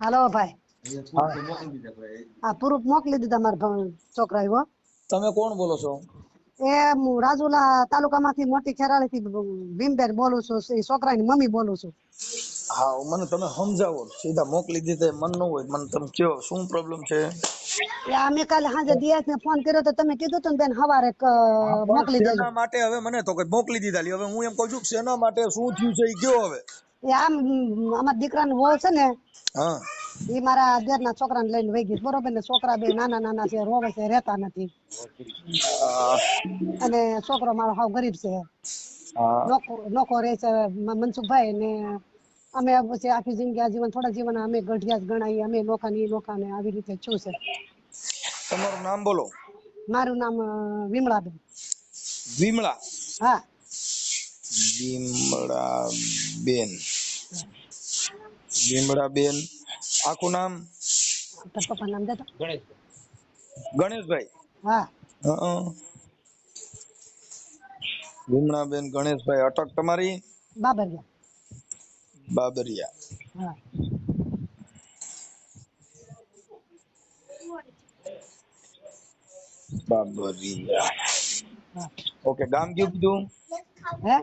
હાલો ભાઈ. પ્રૂફ મોકલી દીધા મારા છોકરા એવો તમે કોણ બોલો છો? એ હું રાજુલા તાલુકામાંથી મોટી ખેરાળી થી ભીમબેન બોલું છું એ છોકરાની મમ્મી બોલું છું. હા મને તમે સમજાવો. સીધા મોકલી દીધા મન ન હોય મને તમે કયો શું પ્રોબ્લેમ છે? એ અમે કાલે સાંજે દિયાસ ને ફોન કર્યો તો તમે કીધું તું બેન હવારે મોકલી દેજો. માટે હવે મને તો કઈ મોકલી દીધા લી. હવે હું એમ કહું છું કે શેના માટે શું થયું છે એ કયો હવે. આમ અમારા દીકરાનો વહુ છે ને એ મારા દેરના છોકરાને લઈને વહી ગઈ. બરોબર ને? છોકરા બે નાના નાના છે રોવે છે રહેતા નથી. અને છોકરો મારો હાવ ગરીબ છે. નોકો રહે છે મનસુખભાઈ ને અમે પછી આખી જિંદગી આજીવન થોડા જીવન અમે ગઢિયા ગણાઈએ. અમે નોખા ની ઈ ને આવી રીતે છું છે. તમારું નામ બોલો. મારું નામ વિમળાબેન. વિમળા? હા. વિમળા બેન વિમળા બેન આખું નામ? પપ્પા નામ દેતો ગણેશભાઈ. હા. હં. વિમળાબેન ગણેશભાઈ અટક તમારી? બાબરિયા. બાબરિયા. હા. બાબરિયા. ઓકે ગામ કયું કીધું? હે?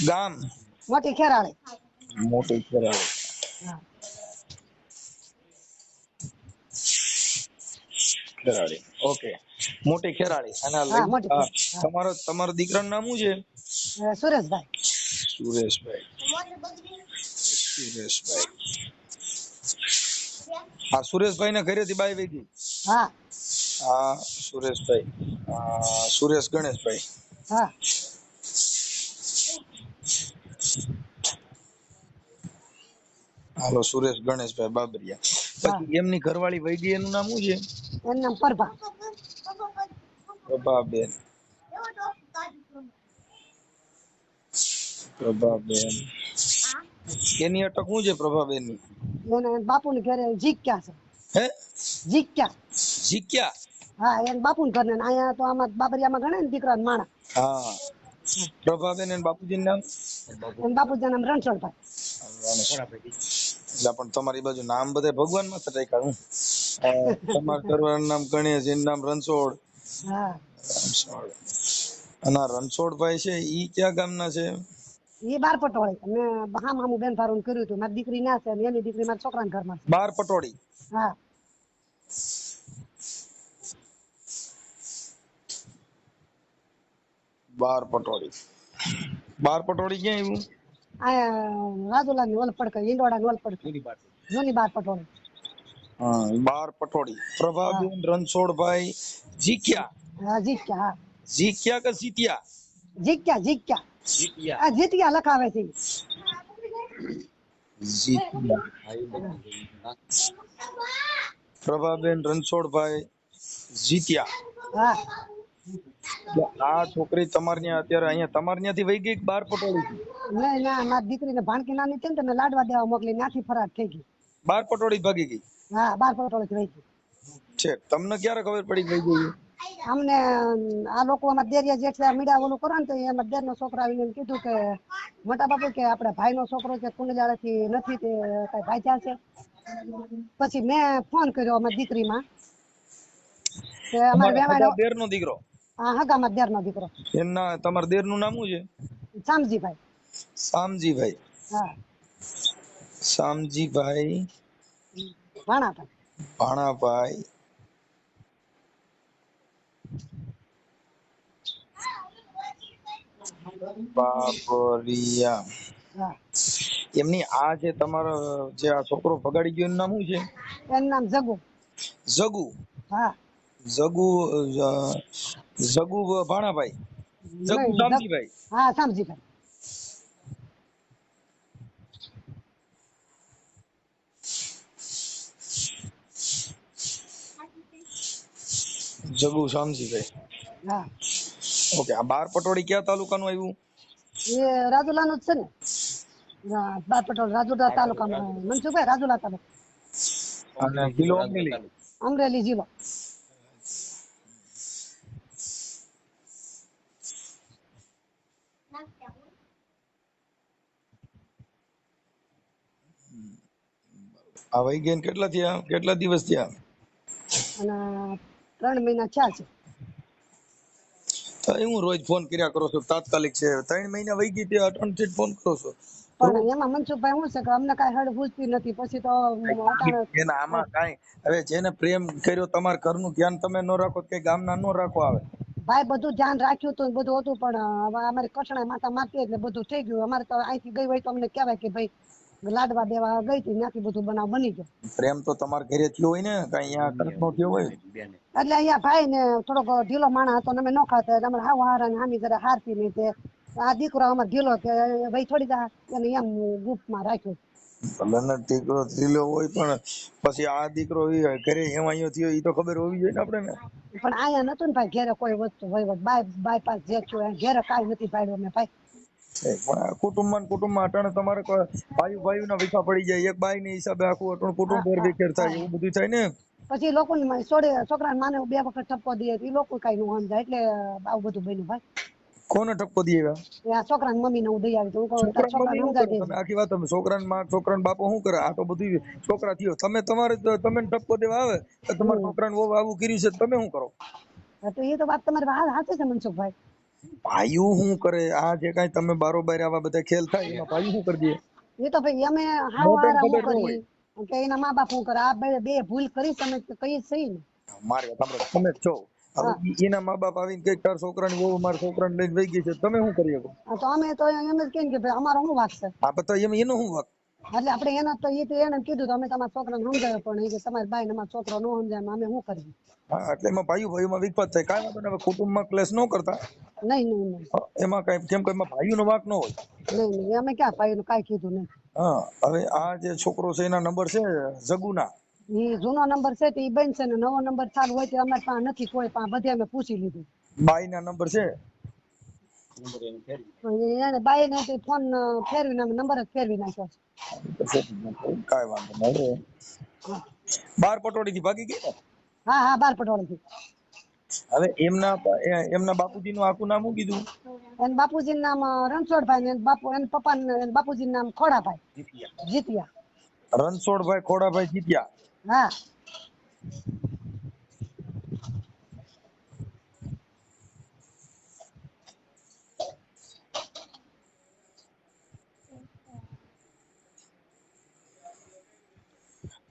ગામ. મોટી ખેરાળી. મોટી ખેરાળી. ખેરાળી. ઓકે. મોટી ખેરાળી. અને. તમારો તમારો દીકરાનું નામ શું છે? સુરેશભાઈ. સુરેશભાઈ. સુરેશભાઈ. હા સુરેશભાઈ ને ઘરે થી બાઈ વહી ગઈ. હા. હા સુરેશભાઈ. સુરેશ ગણેશભાઈ. હા. હાલો સુરેશ ગણેશભાઈ બાબરિયા. પછી એમની ઘરવાળી વહી એનું નામ શું છે? એનું નામ પરભા. પ્રભાબેન. પ્રભાબેન. એની અટક શું છે પ્રભાબેનની બાપુ ને ઘરે જીક્યા છે. હે? જીક્યા. જીક્યા? હા એને બાપુને ઘર ને અહીંયા તો આમાં બાબરિયામાં ગણે ને દીકરા માણા. હા. પ્રભાબેન અને બાપુજી નામ? બાપુજી નામ રણછોડભાઈ. એટલે પણ તમારી બાજુ નામ બધે ભગવાનમાં હું. અ, તમારા ઘરવાળાનું નામ ગણેશ એનું નામ રણછોડ. અને રણછોડભાઈ છે ઈ ક્યાં ગામના છે? એ બાર પટોળી મેં હામ હામું બેન ફારું કર્યું હતું. મારી દીકરી ના છે એની દીકરી મારા છોકરાના ઘરમાં બાર પટોળી હા. બાર પટોળી. બાર પટોળી ક્યાં આવ્યું આ જૂની બાર પટોળી. બાર પટોળી. પ્રભાબેન રણછોડભાઈ જીક્યા હા જીક્યા કે જીત્યા? આ જીત્યા લખાવે છે. પ્રભાબેન રણછોડભાઈ જીત્યા. હા. આ છોકરી તમારી ત્યાં અત્યારે અહીંયા તમારી ત્યાંથી વહી ગઈ બાર પટોળી નહીં ના મારી દીકરીને ભાણકી નાની છે ને તો લાડવા દેવા મોકલી નાથી ફરાર થઈ ગઈ. બાર પટોળી ભાગી ગઈ? હા બાર પટોળી રહી ગઈ. છે તમને ક્યારે ખબર પડી ગઈ ગઈ અમને આ લોકો અમારા દેરિયા જેઠિયા મીડા ઓલું કરો ને તો એમાં દેર નો છોકરો આવીને એમ કીધું કે મોટા બાપુ કે આપડે ભાઈ નો છોકરો છે કુંડલાળા થી નથી તે કઈ ભાઈ છે? પછી મેં ફોન કર્યો અમારી દીકરીમાં. કે અમારે વેવાડો દેર નો દીકરો? હગામાં દેર નો દીકરો. એમના તમારા દેરનું નામ શું છે? શામજીભાઈ. શામજીભાઈ. હા. શામજીભાઈ. ભાણાભાઈ ભાણાભાઈ બાબરિયા. એમની આ જે તમારો જે આ છોકરો ભગાડી ગયો એનું નામ શું છે? એનું નામ જગુ. જગુ? હા. જગુ જગુ ભાણાભાઈ. જગુ શામજીભાઈ હા શામજીભાઈ. જગુ શામજીભાઈ. હા. ઓકે આ બાર પટોળી કયા તાલુકાનું આવ્યું? એ રાજુલાનું જ છે ને. બાર પટોળ રાજુલા તાલુકામાં મનસુખભાઈ રાજુલા તાલુકા. અને જિલ્લો અમરેલી અમરેલી જિલ્લો. આ વહી ગયા કેટલા થયા? કેટલા દિવસ થયા? અને ત્રણ મહિના થયા છે. તો હું રોજ ફોન કર્યા કરો છો તાત્કાલિક છે. ત્રણ મહિના વહી ગઈ ત્યાં અટણથી ફોન કરો છો. પણ એમાં મનસુખભાઈ શું છે કે અમને કાંઈ હળ પૂછતી નથી પછી તો એના આમાં કાંઈ હવે જેને પ્રેમ કર્યો તમારા ઘરનું ધ્યાન તમે ન રાખો કે ગામના ન રાખો આવે. ભાઈ બધું ધ્યાન રાખ્યું હતું બધું હતું પણ હવે અમારે કસણા માતા મારતી એટલે બધું થઈ ગયું. અમારે તો અહીંથી ગઈ હોય તો અમને કહેવાય કે ભાઈ લાડવા દેવા ગઈ હતી ત્યાંથી બધું બનાવ બની ગયો. પ્રેમ તો તમારા ઘરે થયો હોય ને કઈ અહીંયા કરતનો થયો હોય? એટલે અહીંયા ભાઈ ને થોડોક ઢીલો માણસ હતો અમે ન ખાતા એટલે અમારે હાવ હારા ને હામી જરા હારતી નહીં તે. આ દીકરો અમારે ઢીલો કે ભાઈ થોડી જા એને એમ ગુપ્તમાં રાખ્યો. ભલે ને દીકરો થયેલો હોય પણ પછી આ દીકરો ઈ ઘરે હેવાયો થયો એ તો ખબર હોવી જોઈએ ને આપણે ને પણ અહીંયા નતું ને ભાઈ ઘેરે કોઈ વસ્તુ વહીવટ બાય બાયપાસ જે છો એ ઘેરે કાંઈ નથી પાડ્યું મેં ભાઈ. પણ કુટુંબમાં કુટુંબમાં અટાણે તમારે ભાઈ ભાઈ ના વિખા પડી જાય એક બાઈ ને હિસાબે આખું અટણ કુટુંબ ભર વિખેર થાય એવું બધું થાય ને? પછી લોકો ને છોડે છોકરાને માને બે વખત ઠપકો દે એ લોકો કઈ નું સમજાય એટલે આવું બધું બન્યું ભાઈ. કોને ઠપકો દે એવા એ આ છોકરાની મમ્મીને હું દઈ આવી તો હું મમ્મી? તમે આખી વાત તમે છોકરાને માં છોકરાને બાપો શું કરે? આ તો બધું છોકરા થયો. તમે તમારે તમે ઠપકો દેવા આવે તો તમારા છોકરાને વહુ આવું કર્યું છે તમે શું કરો? તો એ તો વાત તમારી વાત સાચી છે મનસુખભાઈ. ભાઈઓ શું કરે? આ જે કાઈ તમે બારોબાર આવા બધા ખેલ થાય એમાં ભાઈઓ શું કરી દે? એ તો ભાઈ અમે હા હું ન કરી કે એના મા બાપ શું કરે? આ બે બે ભૂલ કરી તમે કઈ સહી ને. મારે સાંભળો તમે છો. એના મા બાપ આવીને કંઈક તાર છોકરાની વહુ મારા છોકરાને લઈને વહી ગઈ છે. તમે શું કરી શકો? તો અમે તો એમ જ કહીએ કે ભાઈ અમારો શું વાક છે? આ તો એમ એનો શું વાક? એટલે આપણે એના તો એ તો એને કીધું તો અમે તમારા છોકરાને સમજાવ્યો પણ એ કે તમારી બાઈ ને અમારો છોકરો ન સમજાય અમે શું કરીએ? હા એટલે એમાં ભાઈઓ ભાઈઓમાં વિખવાદ થાય. કાંઈ વાંધો નહીં કુટુંબમાં ક્લેશ ન કરતા. નહીં નહીં એમાં કાંઈ કેમ કે એમાં ભાઈઓનો વાક ન હોય. નહીં નહીં અમે ક્યાં ભાઈ કાંઈ કીધું નહીં. હા હવે આ જે છોકરો છે એના નંબર છે જગુના. ઈ જૂનો નંબર છે તો ઈ બંધ છે ને નવો નંબર ચાલુ હોય તો અમારી પાસે નથી કોઈ પાસે બધે અમે પૂછી લીધું. બાઈના નંબર છે? એને બાઈ ને ફોન ફેરવીને અમે નંબર જ ફેરવી નાખ્યો છે. કાંઈ વાંધો નહીં હવે બાર પટોળીથી ભાગી ગઈ ને? હા હા બાર પટોળીથી. હવે એમના એ- એમના બાપુજીનું આખું નામ શું કીધું? એને બાપુજીનું નામ રણછોડભાઈ ને બાપુ એને પપ્પા ને બાપુજીનું નામ ખોડાભાઈ. જીતિયા. રણછોડભાઈ ખોડાભાઈ જીત્યા. હા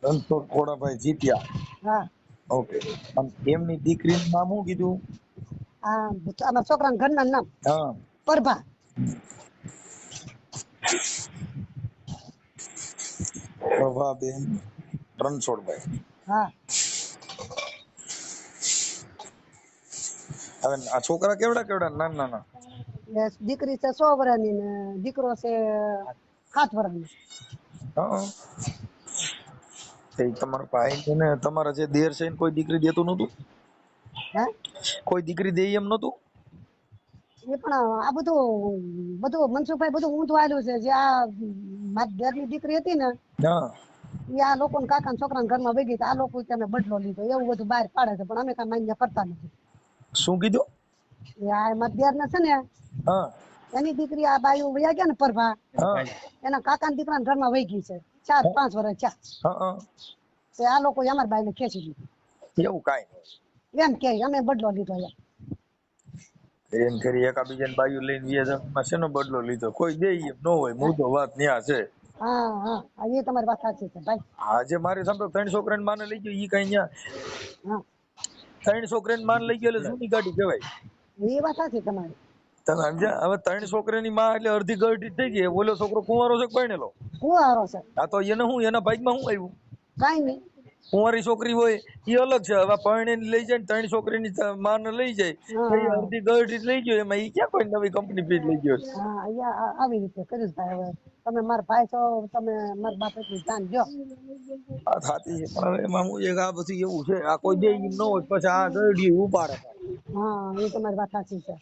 રણછોડ કોડાભાઈ જીત્યા. હા. ઓકે. એમની દીકરીનું નામ શું કીધું? હા અમારા છોકરાના ઘરના નામ. હા. પરભા. પ્રભાબેન. રણછોડભાઈ હા. હવે આ છોકરા કેવડા કેવડા? નાના નાના દીકરી છે સો વર્ષની ને દીકરો છે સાત વર્ષનો હા તે તમારો ભાઈ છે ને તમારા જે દેર છે એને કોઈ દીકરી દેતું નતું હે? કોઈ દીકરી દે એમ નતું એ પણ આ બધું બધું મનસુખભાઈ બધું ઊંધું આલ્યું છે. જે આ મારી દેરની દીકરી હતી ને હા. આ લોકો કાકા છોકરા ઘરમાં વહી આ લોકો તમે બદલો લીધો. એવું બધું બહાર પાડે છે પણ અમે કઈ માન્ય કરતા નથી. શું કીધું? એ મધ્યાર ને છે ને એની દીકરી આ બાયું વયા ગયા ને પરભા એના કાકા દીકરાના ઘરમાં વહી ગઈ છે. ચાર પાંચ વર્ષ ચાર તે આ લોકો અમાર બાઈ ને ખેંચી લીધી. એવું કઈ એમ કે અમે બદલો લીધો એમ. કરી એકાબીજાને બાયું લઈને વ્યાજ શેનો બદલો લીધો? કોઈ દે એમ ન હોય મુદ્દો વાત ન્યા છે. હા હા. હા, એ તમારી વાત સાચી છે ભાઈ. આજે મારે સાંભળો ત્રણ છોકરાને માને લઈ ગયો ઈ કઈ ન્યા. ત્રણ છોકરાને માન લઈ ગયો એટલે જૂની ગાડી કહેવાય. એ વાત સાચી તમારી. તમે સમજ્યા? હવે ત્રણ છોકરાની માં એટલે અડધી ગરડી થઈ ગઈ. ઓલો છોકરો કુંવારો છે પરણેલો કુવારો છે. આ તો એને હું એના ભાગમાં શું આવ્યું? કાઈ નહીં. કુંવારી છોકરી હોય એ અલગ છે. હવે પરણીને લઈ જાય ને ત્રણ છોકરીની માન લઈ જાય હા. અડધી ગરડી લઈ ગયો એમાં એ ક્યાં કોઈ નવી કંપની પી લઈ ગયો? હા આવી રીતે ભાઈ હવે. તમે મારા ભાઈ છો તમે મારા બાપ એટલું ધ્યાન દો આ થાતી છે પણ એમાં હું એક આ બધું એવું છે આ કોઈ દે ન હોય પછી આ ગરડી ઉપાડે હા એ તમારી વાત સાચી છે.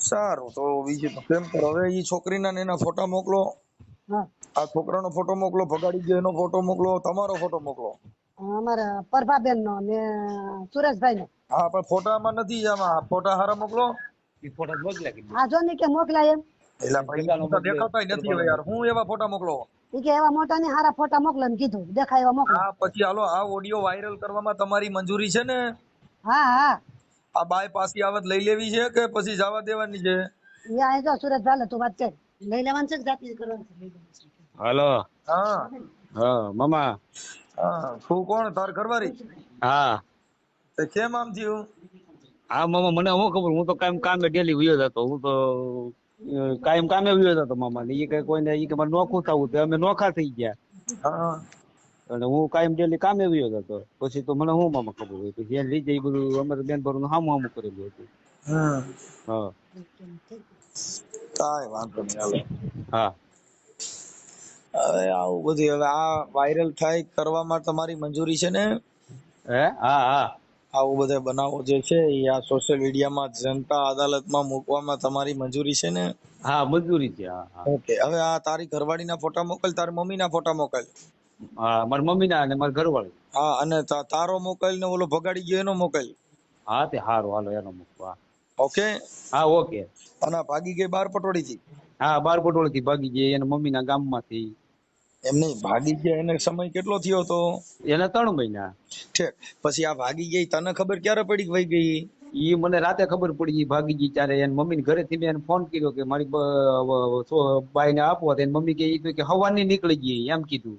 સારું તો બીજું તો કેમ કરો હવે એ છોકરીના ને એના ફોટા મોકલો. હા. આ છોકરાનો ફોટો મોકલો ભગાડી ગયો એનો ફોટો મોકલો તમારો ફોટો મોકલો. અમારા પરભાબેન નો ને સુરેશભાઈ નો હા પણ ફોટામાં નથી આમાં. ફોટા હારા મોકલો. આ જો ને કે મોકલાય એમ. એટલે ભાઈ ફોટા દેખાતાય નથી હવે યાર. હું એવા ફોટા મોકલો? કે એવા મોટા ને હારા ફોટા મોકલે ને કીધું. દેખાય એવા મોકલે. આ પછી હાલો આ ઓડિયો વાયરલ કરવામાં તમારી મંજૂરી છે ને? હા હા. આ બાય પાસી આવત લઈ લેવી છે કે પછી જવા દેવાની છે? જો સુરત ચાલે તું વાત કર. લઈ લેવાનું છે કે જાતી કરવાનું છે? હાલો. હા. હા મામા. હા તું કોણ? તાર ઘરવારી હા. તે કેમ આમ થયું? હા મામા મને હું ખબર હું તો કામ કામે ડેલી વયો જતો. હું તો કાયમ કામે વયો હતો મામા ને એ કઈ કોઈને એ કે મારે નોખું થવું તો અમે નોખા થઈ ગયા. અને હું કાયમ ડેલી કામે વયો હતો પછી તો મને હું મામા ખબર હોય? પછી એને લઈ જાય એ બધું. અમારે બેન ભરું હામું હામું કરેલું હતું. હા. કાંઈ વાંધો નહીં હાલો. હા. હવે આવું બધું હવે આ વાયરલ થાય કરવામાં તમારી મંજૂરી છે ને? હે? હા હા. આવું બધા બનાવો જે છે એ આ સોશિયલ મીડિયામાં જનતા અદાલતમાં મૂકવામાં તમારી મંજૂરી છે ને? હા મંજૂરી છે હા ઓકે હવે આ તારી ઘરવાળીના ફોટા મોકલ તારી મમ્મીના ફોટા મોકલ. હા મારી મમ્મી ના અને મારી ઘરવાળી. હા અને તારો મોકલ ને ઓલો ભગાડી ગયો એનો મોકલ. હા તે હારો હાલો એનો મૂકવા ઓકે? હા ઓકે. અને ભાગી ગઈ બાર પટોળી થી હા બાર પટોળી થી ભાગી ગઈ એના મમ્મીના ગામમાંથી. એમ નહીં ભાગી ગયા એને સમય કેટલો થયો હતો એને ત્રણ મહિના. ઠીક પછી આ ભાગી ગઈ તને ખબર ક્યારે પડી વહી ગઈ? ઈ મને રાતે ખબર પડી ભાગી ગઈ ત્યારે એની મમ્મી ઘરેથી મેં એને ફોન કર્યો કે મારી બાઈ ને આપો એની મમ્મી કે ઈ કે હવાની નીકળી ગઈ એમ કીધું.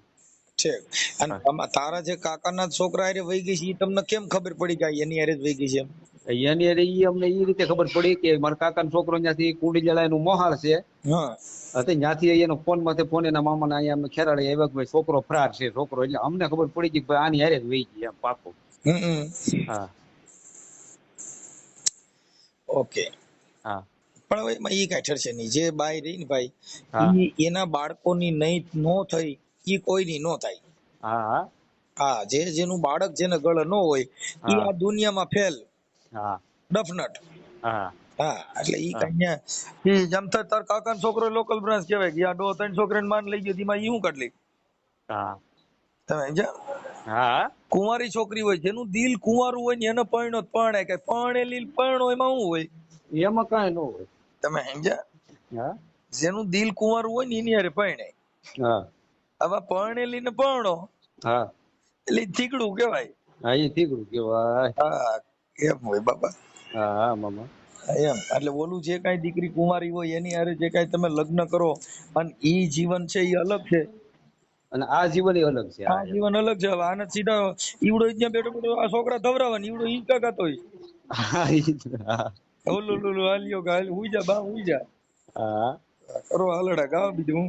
ઠીક. અને તારા જે કાકાના છોકરા હારે વહી ગઈ છે ઈ તમને કેમ ખબર પડી કે એની હારે જ વહી ગઈ છે એની હારે ઈ અમને ઈ રીતે ખબર પડી કે મારા કાકાનો છોકરો ત્યાંથી કુંડી જલા એનું મોહાળ છે. હા. ત્યાંથી એનો ફોનમાંથી ફોન એના મામાના અહીંયા અમે ખેરાડે આવ્યા કે ભાઈ છોકરો ફરાર છે છોકરો. એટલે અમને ખબર પડી ગઈ કે ભાઈ આની હારે જ વહી ગઈ એમ પાકો. હા. ઓકે. હા. પણ હવે એમાં ઈ કાંઈ ઠરશે નહીં જે બાય રહી ને ભાઈ એના બાળકોની નહીં નો થઈ એ કોઈની નો થાય. હા હા. હા જે જેનું બાળક જેને ગળે નો હોય એ આ દુનિયામાં ફેલ. હા. ડફનટ. હા. હા એટલે ઈ કઈ ઈ જેમ થાય તાર કાકાનો છોકરો લોકલ બ્રાન્ચ કહેવાય. આ ડો ત્રણ છોકરાને માન લઈ ગયો એમાં ઈ હું કાઢ લઈ હા. તમે સમજ્યા? હા. કુંવારી છોકરી હોય જેનું દિલ કુંવારું હોય ને એને પરણો જ પરણે. કે પરણેલી પરણો એમાં શું હોય? એમાં કાંઈ ન હોય. તમે સમજ્યા? હા. જેનું દિલ કુંવારું હોય ને એની હારે પરણે. હા. હવે પરણેલી ને પરણો. હા. એટલે થીગડું કહેવાય. હા એ ઠીકડું કેવાય હા એમ હોય બાબા હા હા મામા. એમ. એટલે ઓલું જે કાંઈ દીકરી કુંવારી હોય એની હારે જે કાંઈ તમે લગ્ન કરો અને ઈ જીવન છે ઈ અલગ છે. અને આ જીવન એ અલગ છે આ જીવન અલગ છે. હવે આને સીધા ઈવડો ત્યાં બેઠો બેઠો આ છોકરા ધવરાવાની ઈવડો ઈ કાકાતો હોય? ઈ ને. ઓલું ઓલું હાલ્યો કે હુઈ જા બા હુઈ જા. હા. કરો હાલડા ગાવ બીજું.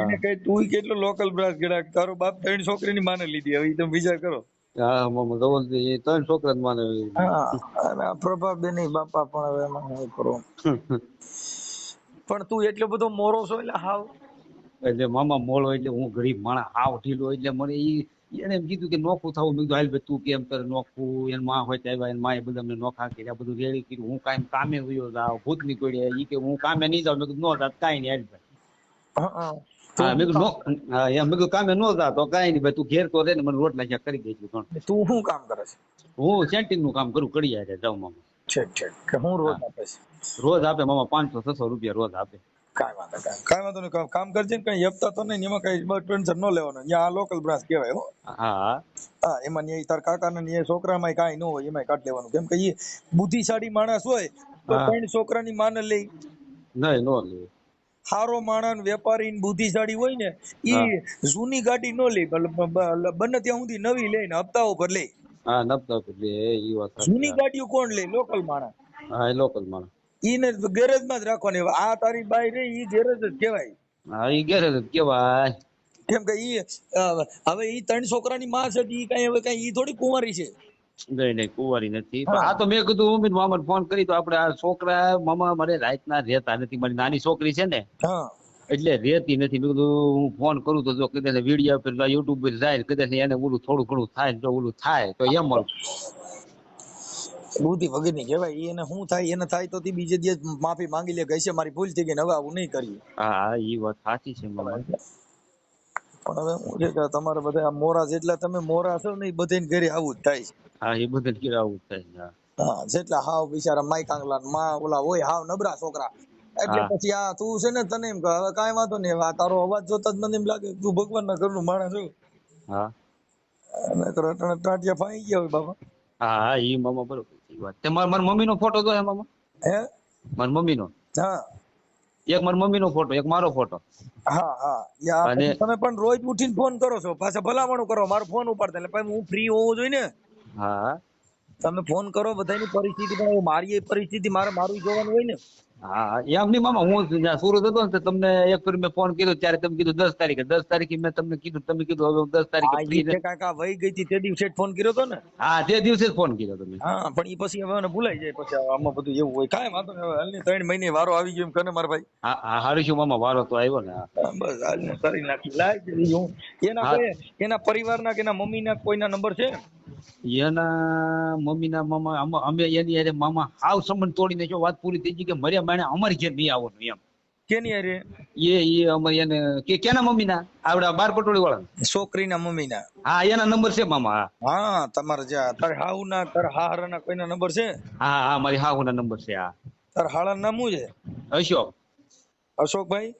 એને કઈ તું કેટલો લોકલ બ્રાસ ગડાક તારો બાપ ત્રણ છોકરીની માને લીધી હવે ઈ તમે વિચાર કરો. ત્રણ છોકરા માને હા અને આ પ્રભાબેન બાપા પણ હવે એમાં કરો. પણ તું એટલો બધો મોરો છો એટલે હાવ. એટલે મામા મોળો એટલે હું ગરીબ માણસ હાવ ઢીલો એટલે મને ઈ એને એમ કીધું કે નોખું થવું. મેં કીધું હાલ ભાઈ તું કેમ કરે નોખું? એને માં હોય ત્યાં એને માએ બધા અમને નોખા કર્યા બધું રેડી કર્યું. હું કાંઈ કામે વયો જાવ ભૂત નીકળ્યા. ઈ કે હું કામે નહીં જાઉં. મેં કીધું નો જાત કાંઈ નહીં હાલ ભાઈ. હં. હા મેં નો હા એમ. મેં કામે નો જા તો કાંઈ નહીં ભાઈ તું ઘેર તો રે ને મને રોટલા શાક કરી દેજો પણ તું શું કામ કરે છે? હું સેન્ટિંગનું કામ કરું કરી યારે જાઉં મામા ઠીક ઠીક કે હું રોજ આપે છે? રોજ આપે મામા પાંચસો છસો રૂપિયા રોજ આપે. કાંઈ વાંધો કાંઈ કાંઈ વાંધો નહીં કામ- કરજે ને કઈ હપ્તા તો નહીં એમાં કઈ ટેન્શન ન લેવાનું. ત્યાં આ લોકલ બ્રાન્ચ કહેવાય હો. હા. હા એમાં ન્યાય તાર કાકાને ને એ છોકરામાં કાંઈ ન હોય એમાં કાઢી લેવાનું. કેમ કે એ બુદ્ધિશાળી માણસ હોય તો. ત્રણ છોકરાની માને લઈ નહીં નો લે. હારો માણસ વેપારી બુદ્ધિશાળી હોય ને એ જૂની ગાડી નો લે બને ત્યાં સુધી નવી લે ને હપ્તા ઉપર લે. હા ઉપર લે એ વાત જૂની ગાડીઓ કોણ લે? લોકલ માણસ. હા લોકલ માણસ. ઈને ગેરેજમાં જ રાખવાની આ તારી બાઈ રે ઈ ગેરેજ જ કહેવાય. હા ઈ ગેરેજ જ કેવાય કેમ કે ઈ હવે ઈ ત્રણ છોકરાની માં છે ઈ કઈ હવે કઈ ઈ થોડી કુંવારી છે. નહીં નહીં કુંવારી નથી. આ તો મેં કીધું હું બી ફોન કરી તો આપણે આ છોકરા મામા મારે રાતના રહેતા નથી. મારી નાની છોકરી છે ને એટલે રહેતી નથી. મેં કીધું હું ફોન કરું તો જો કદાચ વીડિયો પર યુટ્યુબ પર જાય કદાચ એને ઓલું થોડું ઘણું થાય જો ઓલું થાય તો એમ બુદ્ધિ વગરની કહેવાય. એને શું થાય એને થાય તો બીજે દિવસ માફી માંગી લે કે છે મારી ભૂલ થઈ ગઈ હવે આવું નહીં કરીએ. હા એ વાત સાચી છે મામા. પણ હવે તમારે બધા મોરા જેટલા તમે મોરા છો ને એ બધાને ઘરે આવું જ થાય છે. હા એ બધું કીધું આવું થાય હા. જેટલા હાવ બિચારા માઈ કાંગલા માં ઓલા હોય હાવ નબળા છોકરા. એટલે પછી આ તું છે ને તને એમ કહે હવે કાંઈ વાંધો નહીં આ તારો અવાજ જોતા જ મને એમ લાગે તું ભગવાનના ઘરનું માણસ છો હા. નહીંતર અટાણે ટાંટિયા ફાઈ ગયા હોય બાપા. હા હા ઈ મામા બરોબર ઈ વાત. તે મારા મમ્મી નો ફોટો તો હે મામા? હે? મારી મમ્મીનો? હા. એક મારી મમ્મીનો ફોટો એક મારો ફોટો. હા હા. તમે પણ રોજ ઉઠીને ફોન કરો છો. પાછા ભલામણું કરો. મારો ફોન ઉપાડતા એટલે હું ફ્રી હોવું જોઈએ ને. હા. તમે ફોન કરો બધાની પરિસ્થિતિ પણ મારી પરિસ્થિતિ મારે મારું જોવાનું હોય ને. હા એમ નહીં મામા હું જ્યાં સુરત હતો ને તમને એક ફરી મેં ફોન કર્યો ત્યારે તમે કીધું દસ તારીખે. દસ તારીખે મેં તમને કીધું તમે કીધું હવે દસ તારીખે કાકા વહી ગઈ હતી તે દિવસે ફોન કર્યો હતો ને? હા તે દિવસે જ ફોન કર્યો તમે. હા પણ એ પછી હવે મને ભૂલાઈ જાય પછી આમાં બધું એવું હોય. કાંઈ વાંધો નહીં હાલની ત્રણ મહિને વારો આવી ગયો એમ કરે મારા ભાઈ. હા હા હારું છું મામા વારો તો આવ્યો ને બસ હાલને કરી નાખી. દેવી હું. એના એના પરિવારના કે એના મમ્મીના કોઈના નંબર છે? એના મમ્મીના મામા અમે એની અરે મામા હાવ સંબંધ તોડી નાખ્યો વાત પૂરી થઈ ગઈ કે મર્યા માણે અમારી ઘેર નહીં આવવાનું એમ. કેની અરે એ એ અમારે એને કે કેના મમ્મીના? આવડા બાર પટોળી વાળા છોકરીના મમ્મીના. હા એના નંબર છે મામા હા. તમારે જ્યાં તાર હાઉના તાર હાહરાના કોઈના નંબર છે? હા હા મારી હાહુના નંબર છે હા. તાર હાળા નામ શું છે? અશોક. અશોકભાઈ?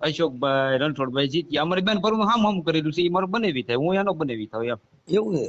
અશોકભાઈ રણછોડભાઈ જીત્યા. અમારી બેન પરનું હામ હામ કરેલું છે એ મારું બનેવી થાય હું એનો બનેવી થાય એમ. એવું છે?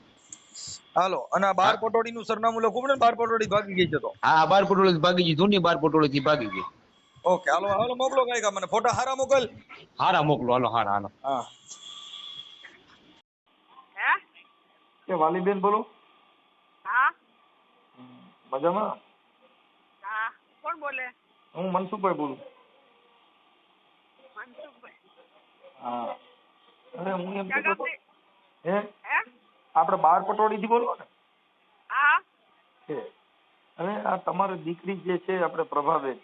હાલો અને આ બાર પટોળીનું સરનામું લખવું પડે ને બાર પટોળી ભાગી ગઈ છે તો. હા બાર પટોળી ભાગી ગઈ જૂની બાર પટોળી થી ભાગી ગઈ. ઓકે હાલો હાલો મોકલો કઈ મને. ફોટા હારા મોકલ. હારા મોકલો હાલો હારા હાલો. હા. કે વાલીબેન બોલો. હા. મજામાં? હા કોણ બોલે? હું મનસુખભાઈ બોલું. મનસુખભાઈ. હા. અરે હું એમ ગામથી હે? હે? આપણે બાર પટોળી થી બોલો ને. હા. છે હવે આ તમારી દીકરી જે છે આપણે પ્રભાબેન.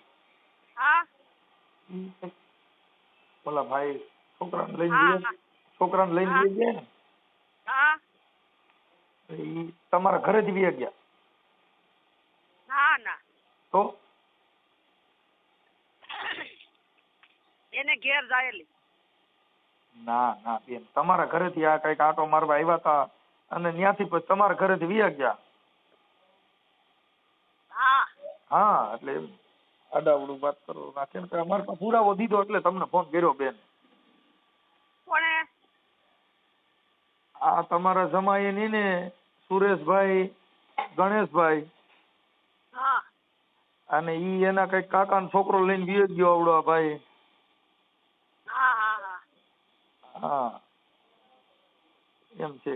હા. ઓલા ભાઈ છોકરાને લઈને ગયા છોકરાને લઈને હા. ગયા ને. હા. ઈ તમારા ઘરેથી વી ગયા. ના ના. તો? એને ઘેર જાયેલી. ના ના બેન. તમારા ઘરેથી આ કંઈક આટો મારવા આવ્યા હતા અને ત્યાંથી પછી તમારા ઘરેથી વિયા ગયા? હા. હા એટલે એમ. આડાવડું વાત કરો ના ને. કે અમારે પાસે પુરાવો દીધો એટલે તમને ફોન કર્યો બેન. આ તમારા જમાઈ ની ને સુરેશભાઈ ગણેશભાઈ. હા. અને ઈ એના કંઈક કાકાનો છોકરો લઈને વિયો ગયો આવડો આ ભાઈ. હા. એમ છે.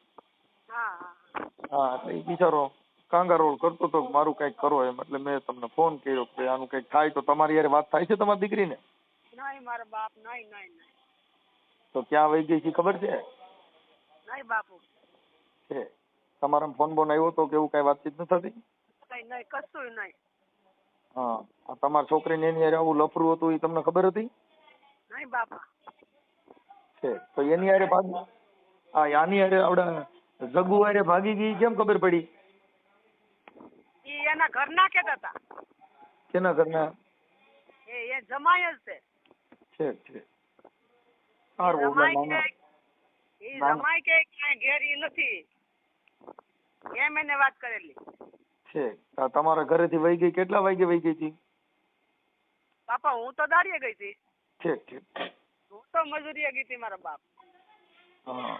હા એટલે ઈ બિચારો કાંગારોળ કરતો તો મારું કંઈક કરો એમ. એટલે મેં તમને ફોન કર્યો કે આનું કંઈક થાય તો તમારી યાર વાત થાય છે તમારી દીકરીને? નહીં મારા બાપ નહીં નહીં નહીં. તો ક્યાં વહી ગઈ છે ખબર છે? નહીં બાપુ. છે. તમારા ફોન બોન આવ્યો તો કે એવું કઈ વાતચીત ન થતી? નહીં નહીં કશું નહીં. હા તમારી છોકરીને એની હારે આવું લફરું હતું એ તમને ખબર હતી? નહીં બાપા. છે. તો એની હારે ભાગી હા આની હારે આવડે જગુ હારે ભાગી ગઈ કેમ ખબર પડી? ઈ એના ઘરના કેતા હતા કેના ઘરના? એ એ જમાય જ છે. છે છે આર ઓલા રમાય કે ઈ નાના. કે ક્યાંય ઘેર નથી. એમ એને વાત કરેલી. છે તમારા ઘરેથી વહી ગઈ કેટલા વાગે વહી ગઈ હતી? બાપા હું તો દાડીએ ગઈ હતી. ઠીક ઠીક. હું તો મજૂરીએ ગઈ હતી મારા બાપ. હા.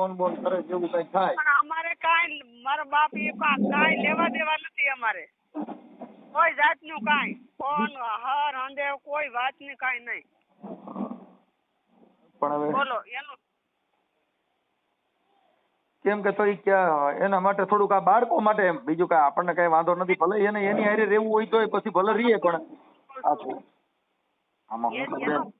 ફોન બોલ કરે જેવું કઈ થાય. પણ અમારે કાંઈ મારા બાપ એ કા- લેવા દેવા નથી અમારે. કોઈ જાતનું કાંઈ. ફોન હર હંધે કોઈ વાતની કાંઈ નહીં. પણ હવે બોલો એનું. કેમ કે તો ઈ ક્યાં એના માટે થોડુંક આ બાળકો માટે બીજું કાંઈ આપણને કાંઈ વાંધો નથી ભલે એને એની હારે રહેવું હોય તો પછી ભલે રહીએ પણ આ આમાં હું એ-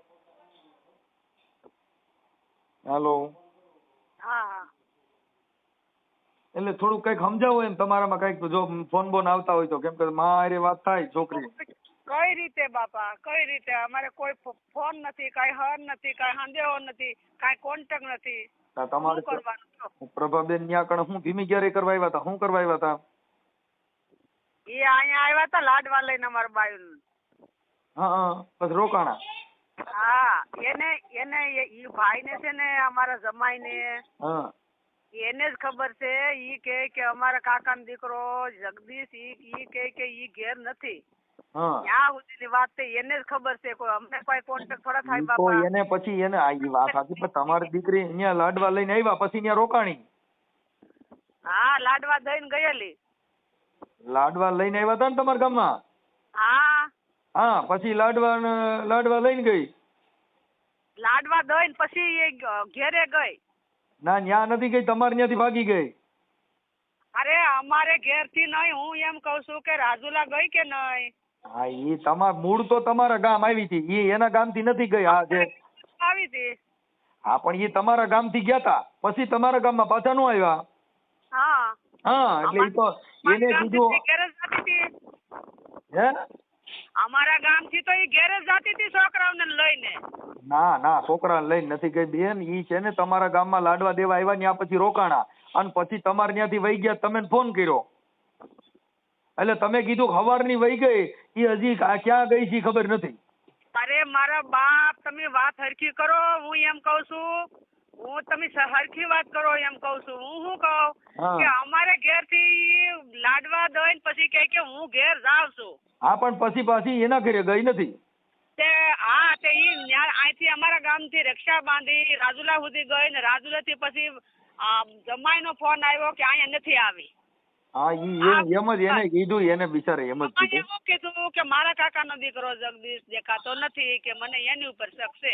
હાલો. એટલે થોડુંક કંઈક સમજાવો એમ તમારામાં કંઈક જો ફોન બોન આવતા હોય તો. કેમ કે મારે વાત થાય છોકરી. કઈ રીતે બાપા કઈ રીતે? અમારે કોઈ ફોન નથી કઈ હર નથી કઈ સંદેહો નથી કઈ કોન્ટેક્ટ નથી. તમારે? પ્રભાબેન ન્યા કણ હું ભીમી ક્યારે કરવા આવ્યા હતા? શું કરવા આવ્યા હતા? એ અહીંયા આવ્યા હતા લાડવા લઈને અમારા બાયુ હા હા. પછી રોકાણા. હા એને એને ઈ ભાઈ ને છે ને અમારા જમાઈ ને એને જ ખબર છે ઈ કે કે અમારા કાકાનો દીકરો જગદીશ ઈ ઈ કે કે ઈ ઘેર નથી. ત્યાં સુધીની વાત છે એને જ ખબર છે કોઈ અમને કોઈ કોન્ટેક્ટ થોડા થાય બાપા. એને પછી એને આ વાત સાચી પણ તમારી દીકરી અહીંયા લાડવા લઈને આવ્યા પછી અહીંયા રોકાણી. હા લાડવા દઈને ગયેલી. લાડવા લઈને આવ્યા હતા ને તમારા ગામમાં? હા. હા પછી લાડવા લાડવા લઈને ગઈ. લાડવા દઈને પછી એ ઘેરે ગઈ. ના ન્યા નથી ગઈ તમારે ત્યાંથી ભાગી ગઈ. અરે અમારે ઘેરથી નહીં હું એમ કઉ છું કે રાજુલા ગઈ કે નહીં? હા ઈ તમાર મૂળ તો તમારા ગામ આવી હતી. ઈ એના ગામથી નથી ગઈ હા જે આવી હતી. હા પણ ઈ તમારા ગામથી ગયા તા. પછી તમારા ગામમાં પાછા નો આવ્યા. હા. હા એટલે ઈ તો એને કીધું હે? અમારા ગામથી તો એ ઘેર જતી હતી છોકરાઓને લઈને. ના ના છોકરા લઈને નથી ગઈ બેન. ઈ છે ને તમારા ગામમાં લાડવા દેવા આવ્યા ત્યાં પછી રોકાણા. અને પછી તમારે ત્યાંથી વહી ગયા તમે ફોન કર્યો. એટલે તમે કીધું હવારની વહી ગઈ. ઈ હજી ક્યાં ગઈ છે ખબર નથી. અરે મારા બાપ તમે વાત હરખી કરો હું એમ કઉ છું. હું તમે સરખી વાત કરો એમ કઉ છું. હું શું કહું? કે અમારે ઘેરથી લાડવા દઈ પછી કહે કે હું ઘેર જાઉં છું. હા પણ પછી પાછી એના ઘરે ગઈ નથી. તે હા તે ઈ અહીંથી અમારા ગામથી રક્ષા બાંધી રાજુલા સુધી ગઈ ને રાજુલા થી પછી જમાઈ નો ફોન આવ્યો કે અહીંયા નથી આવી. હા ઈ એમ એમ જ એને કીધું એને બિચારે એમ જ કીધું. કીધું કે મારા કાકાનો દીકરો જગદીશ દેખાતો નથી કે મને એની ઉપર શક છે.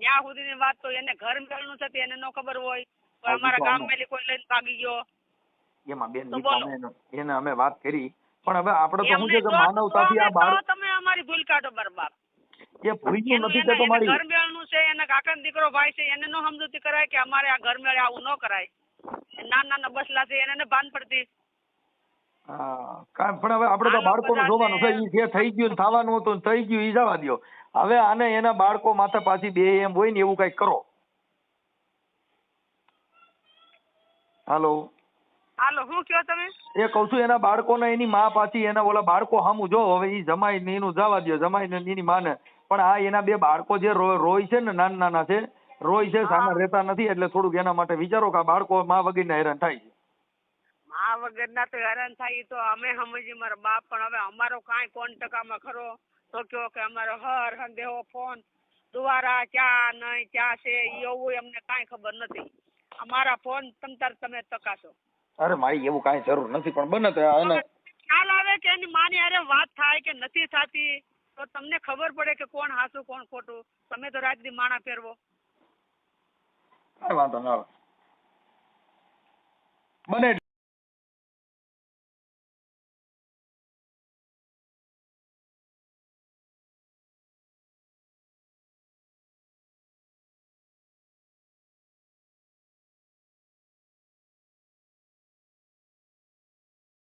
ત્યાં સુધીની વાત તો એને ઘર મેળનું છે એને ન ખબર હોય. તો અમારા ગામ મેલી કોઈ લઈને ભાગી ગયો. એમાં બેન એને- અમે વાત કરી. પણ હવે આપણે તો શું છે કે માનવતાથી આ તો બાળક તમે અમારી ભૂલ કાઢો બરબાદ. એ ભૂલ્યું નથી કે તમારી ઘર મેળનું છે એને કાકાનો દીકરો ભાઈ છે એને નો સમજૂતી કરાય કે અમારે આ ઘર મેળે આવું ન કરાય. નાના નાના બસલા છે એને ન ભાન પડતી. હા કાંઈ પણ હવે આપણે તો બાળકોનું જોવાનું છે. ઈ જે થઈ ગયું ને થવાનું હતું ને થઈ ગયું ઈ જવા દ્યો. હવે આને એના બાળકો માથે પાછી બે એમ હોય ને એવું કઈ કરો. હાલો. હાલો શું કહો તમે? એ કહું છું એના બાળકોને એની માં પાછી એના ઓલા બાળકો સામું જો હવે ઈ જમાઈ ને એનું જવા દો જમાઈ ને એની માને. પણ આ એના બે બાળકો જે રોય છે ને નાના નાના છે રોય છે સામે રહેતા નથી એટલે થોડુંક એના માટે વિચારો કે આ બાળકો માં વગરના હેરાન થાય છે. આ વગરના તો હેરાન થાય તો અમે સમજી મારા બાપ પણ હવે અમારો કાંઈ કોન્ટેક્ટમાં ખરો. તો કયો કે અમારો હર સંદેહો ફોન દુવારા ચા નહીં ચા છે એવું અમને કાંઈ ખબર નથી. અમારા ફોન તમ તાર તમે તકાશો અરે મારી એવું કાંઈ જરૂર નથી પણ બને તો એને ખ્યાલ આવે કે એની માની અરે વાત થાય કે નથી થતી તો તમને ખબર પડે કે કોણ હાસું કોણ ખોટું. તમે તો રાત દી માણા પહેરવો. કાંઈ વાંધો ના આવે. બને